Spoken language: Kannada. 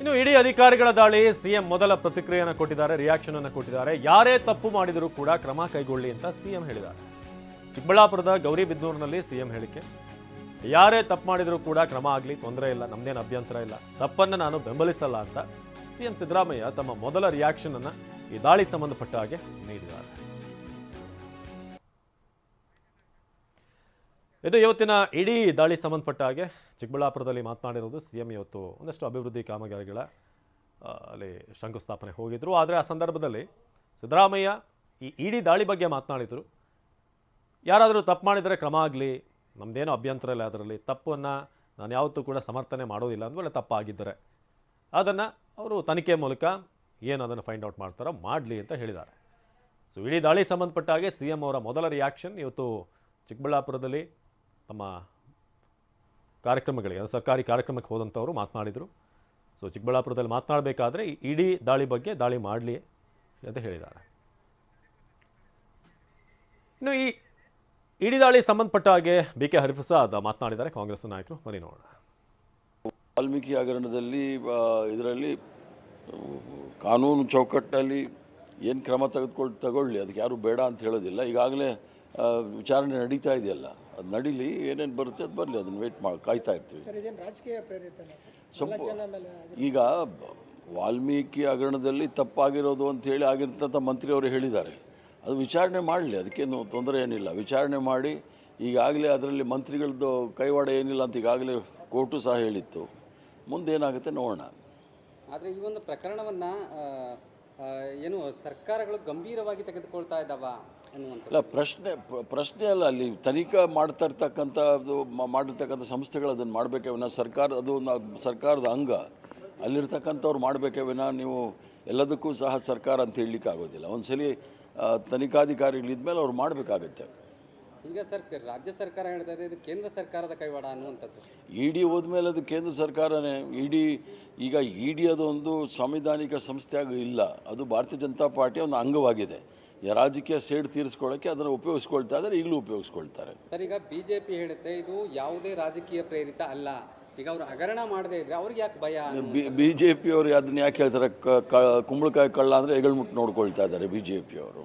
ಇನ್ನು ಇಡೀ ಅಧಿಕಾರಿಗಳ ದಾಳಿ, ಸಿಎಂ ಮೊದಲ ಪ್ರತಿಕ್ರಿಯೆಯನ್ನು ಕೊಟ್ಟಿದ್ದಾರೆ ರಿಯಾಕ್ಷನ್ ಅನ್ನು ಕೊಟ್ಟಿದ್ದಾರೆ. ಯಾರೇ ತಪ್ಪು ಮಾಡಿದರೂ ಕೂಡ ಕ್ರಮ ಕೈಗೊಳ್ಳಿ ಅಂತ ಸಿಎಂ ಹೇಳಿದ್ದಾರೆ. ಚಿಕ್ಕಬಳ್ಳಾಪುರದ ಗೌರಿಬಿದನೂರಿನಲ್ಲಿ ಸಿಎಂ ಹೇಳಿಕೆ, ಯಾರೇ ತಪ್ಪು ಮಾಡಿದರೂ ಕೂಡ ಕ್ರಮ ಆಗಲಿ, ತೊಂದರೆ ಇಲ್ಲ, ನಮ್ದೇನು ಅಭ್ಯಂತರ ಇಲ್ಲ, ತಪ್ಪನ್ನು ನಾನು ಬೆಂಬಲಿಸಲ್ಲ ಅಂತ ಸಿಎಂ ಸಿದ್ದರಾಮಯ್ಯ ತಮ್ಮ ಮೊದಲ ರಿಯಾಕ್ಷನ್ ಅನ್ನು ಈ ದಾಳಿಗೆ ಸಂಬಂಧಪಟ್ಟ ಹಾಗೆ ನೀಡಿದ್ದಾರೆ. ಇದು ಇವತ್ತಿನ ಇಡೀ ದಾಳಿ ಸಂಬಂಧಪಟ್ಟ ಹಾಗೆ ಚಿಕ್ಕಬಳ್ಳಾಪುರದಲ್ಲಿ ಮಾತನಾಡಿರೋದು ಸಿ ಎಂ ಇವತ್ತು ಒಂದಷ್ಟು ಅಭಿವೃದ್ಧಿ ಕಾಮಗಾರಿಗಳ ಅಲ್ಲಿ ಶಂಕುಸ್ಥಾಪನೆ ಹೋಗಿದ್ರು. ಆದರೆ ಆ ಸಂದರ್ಭದಲ್ಲಿ ಸಿದ್ದರಾಮಯ್ಯ ಈ ಇಡೀ ದಾಳಿ ಬಗ್ಗೆ ಮಾತನಾಡಿದರು. ಯಾರಾದರೂ ತಪ್ಪು ಮಾಡಿದರೆ ಕ್ರಮ ಆಗಲಿ ನಮ್ಮದೇನೋ ಅಭ್ಯಂತರ ಇಲ್ಲ ಅದರಲ್ಲಿ, ತಪ್ಪನ್ನು ನಾನು ಯಾವತ್ತೂ ಕೂಡ ಸಮರ್ಥನೆ ಮಾಡೋದಿಲ್ಲ ಅಂದಮೇಲೆ ತಪ್ಪಾಗಿದ್ದರೆ. ಅದನ್ನು ಅವರು ತನಿಖೆ ಮೂಲಕ ಏನು ಅದನ್ನು ಫೈಂಡ್ ಔಟ್ ಮಾಡ್ತಾರೋ ಮಾಡಲಿ ಅಂತ ಹೇಳಿದ್ದಾರೆ. ಸೊ ಇಡೀ ದಾಳಿ ಸಂಬಂಧಪಟ್ಟ ಹಾಗೆ ಸಿ ಎಂ ಅವರ ಮೊದಲ ರಿಯಾಕ್ಷನ್ ಇವತ್ತು ಚಿಕ್ಕಬಳ್ಳಾಪುರದಲ್ಲಿ ತಮ್ಮ ಕಾರ್ಯಕ್ರಮಗಳಿಗೆ, ಅಂದರೆ ಸರ್ಕಾರಿ ಕಾರ್ಯಕ್ರಮಕ್ಕೆ ಹೋದಂಥವರು ಮಾತನಾಡಿದರು. ಸೊ ಚಿಕ್ಕಬಳ್ಳಾಪುರದಲ್ಲಿ ಮಾತನಾಡಬೇಕಾದ್ರೆ ಇಡೀ ದಾಳಿ ಬಗ್ಗೆ ದಾಳಿ ಮಾಡಲಿ ಅಂತ ಹೇಳಿದ್ದಾರೆ. ಇನ್ನು ಈ ಇಡೀ ದಾಳಿ ಸಂಬಂಧಪಟ್ಟ ಹಾಗೆ ಬಿ ಕೆ ಹರಿಪ್ರಸಾದ್ ಮಾತನಾಡಿದ್ದಾರೆ. ಕಾಂಗ್ರೆಸ್ ನಾಯಕರು ಮರಿ ನೋಡೋಣ. ವಾಲ್ಮೀಕಿ ಹಗರಣದಲ್ಲಿ ಇದರಲ್ಲಿ ಕಾನೂನು ಚೌಕಟ್ಟಲ್ಲಿ ಏನು ಕ್ರಮ ತೆಗೆದುಕೊಳ್, ತಗೊಳ್ಳಿ, ಅದಕ್ಕೆ ಯಾರು ಬೇಡ ಅಂತ ಹೇಳೋದಿಲ್ಲ. ಈಗಾಗಲೇ ವಿಚಾರಣೆ ನಡೀತಾ ಇದೆಯಲ್ಲ. ಅದು ನಡೀಲಿ ಏನೇನು ಬರುತ್ತೆ ಅದು ಬರಲಿ ಅದನ್ನು ವೇಟ್ ಮಾಡಿ ಕಾಯ್ತಾ ಇರ್ತೀವಿ. ಸರ್ ಇದೇನು ರಾಜಕೀಯ ಪ್ರೇರಿತನ ಸರ್? ಸ್ವಲ್ಪ ಈಗ ವಾಲ್ಮೀಕಿ ಹಗರಣದಲ್ಲಿ ತಪ್ಪಾಗಿರೋದು ಅಂತೇಳಿ ಆಗಿರ್ತಂಥ ಮಂತ್ರಿಯವರು ಹೇಳಿದ್ದಾರೆ. ಅದು ವಿಚಾರಣೆ ಮಾಡಲಿ ಅದಕ್ಕೇನು ತೊಂದರೆ ಏನಿಲ್ಲ. ವಿಚಾರಣೆ ಮಾಡಿ ಈಗಾಗಲೇ ಅದರಲ್ಲಿ ಮಂತ್ರಿಗಳದ್ದು ಕೈವಾಡ ಏನಿಲ್ಲ ಅಂತ ಈಗಾಗಲೇ ಕೋರ್ಟು ಸಹ ಹೇಳಿತ್ತು. ಮುಂದೆ ಏನಾಗುತ್ತೆ ನೋಡೋಣ. ಆದರೆ ಈ ಒಂದು ಪ್ರಕರಣವನ್ನು ಏನು ಸರ್ಕಾರಗಳು ಗಂಭೀರವಾಗಿ ತೆಗೆದುಕೊಳ್ತಾ ಇದ್ದಾವ ಅಲ್ಲ ಪ್ರಶ್ನೆ ಪ್ರಶ್ನೆ ಅಲ್ಲ, ಅಲ್ಲಿ ತನಿಖಾ ಮಾಡ್ತಾ ಇರ್ತಕ್ಕಂಥ ಅದು ಮಾಡಿರ್ತಕ್ಕಂಥ ಸಂಸ್ಥೆಗಳು ಅದನ್ನು ಮಾಡಬೇಕೇ ವಿನ, ಸರ್ಕಾರ, ಅದು ಸರ್ಕಾರದ ಅಂಗ. ಅಲ್ಲಿರ್ತಕ್ಕಂಥವ್ರು ಮಾಡಬೇಕೇ ವಿನ, ನೀವು ಎಲ್ಲದಕ್ಕೂ ಸಹ ಸರ್ಕಾರ ಅಂತ ಹೇಳಲಿಕ್ಕೆ ಆಗೋದಿಲ್ಲ ಒಂದ್ಸಲಿ ಸಲ ತನಿಖಾಧಿಕಾರಿಗಳಿದ್ಮೇಲೆ ಅವ್ರು ಮಾಡಬೇಕಾಗತ್ತೆ. ಈಗ ಸರ್ ರಾಜ್ಯ ಸರ್ಕಾರ ಹೇಳ್ತಾ ಇದೆ ಇದು ಕೇಂದ್ರ ಸರ್ಕಾರದ ಕೈವಾಡ ಅನ್ನುವಂಥದ್ದು. ಇ ಡಿ ಹೋದ್ಮೇಲೆ ಅದು ಕೇಂದ್ರ ಸರ್ಕಾರನೇ. ಇ ಡಿ ಈಗ ಇ ಡಿ ಅದೊಂದು ಸಾಂವಿಧಾನಿಕ ಸಂಸ್ಥೆಯಾಗಿ ಇಲ್ಲ. ಅದು ಭಾರತೀಯ ಜನತಾ ಪಾರ್ಟಿಯ ಒಂದು ಅಂಗವಾಗಿದೆ. ರಾಜಕೀಯ ಸೇಡ್ ತೀರಿಸ್ಕೊಳ್ಳೋಕ್ಕೆ ಅದನ್ನು ಉಪಯೋಗಿಸ್ಕೊಳ್ತಾ ಇದ್ದಾರೆ ಈಗಲೂ ಉಪಯೋಗಿಸ್ಕೊಳ್ತಾರೆ. ಸರ್ ಈಗ ಬಿ ಜೆ ಪಿ ಹೇಳುತ್ತೆ ಇದು ಯಾವುದೇ ರಾಜಕೀಯ ಪ್ರೇರಿತ ಅಲ್ಲ. ಈಗ ಅವರು ಹಗರಣ ಮಾಡದೇ ಇದ್ರೆ ಅವ್ರಿಗೆ ಯಾಕೆ ಭಯ ಬಿ ಬಿ ಜೆ ಪಿಯವರು ಅದನ್ನ ಯಾಕೆ ಹೇಳ್ತಾರೆ ಕ- ಕುಂಬಳಕಾಯಿ ಕಳ್ಳ ಅಂದರೆ ಹೆಗಳ್ಮುಟ್ಟು ನೋಡ್ಕೊಳ್ತಾ ಇದ್ದಾರೆ ಬಿ ಜೆ ಪಿಯವರು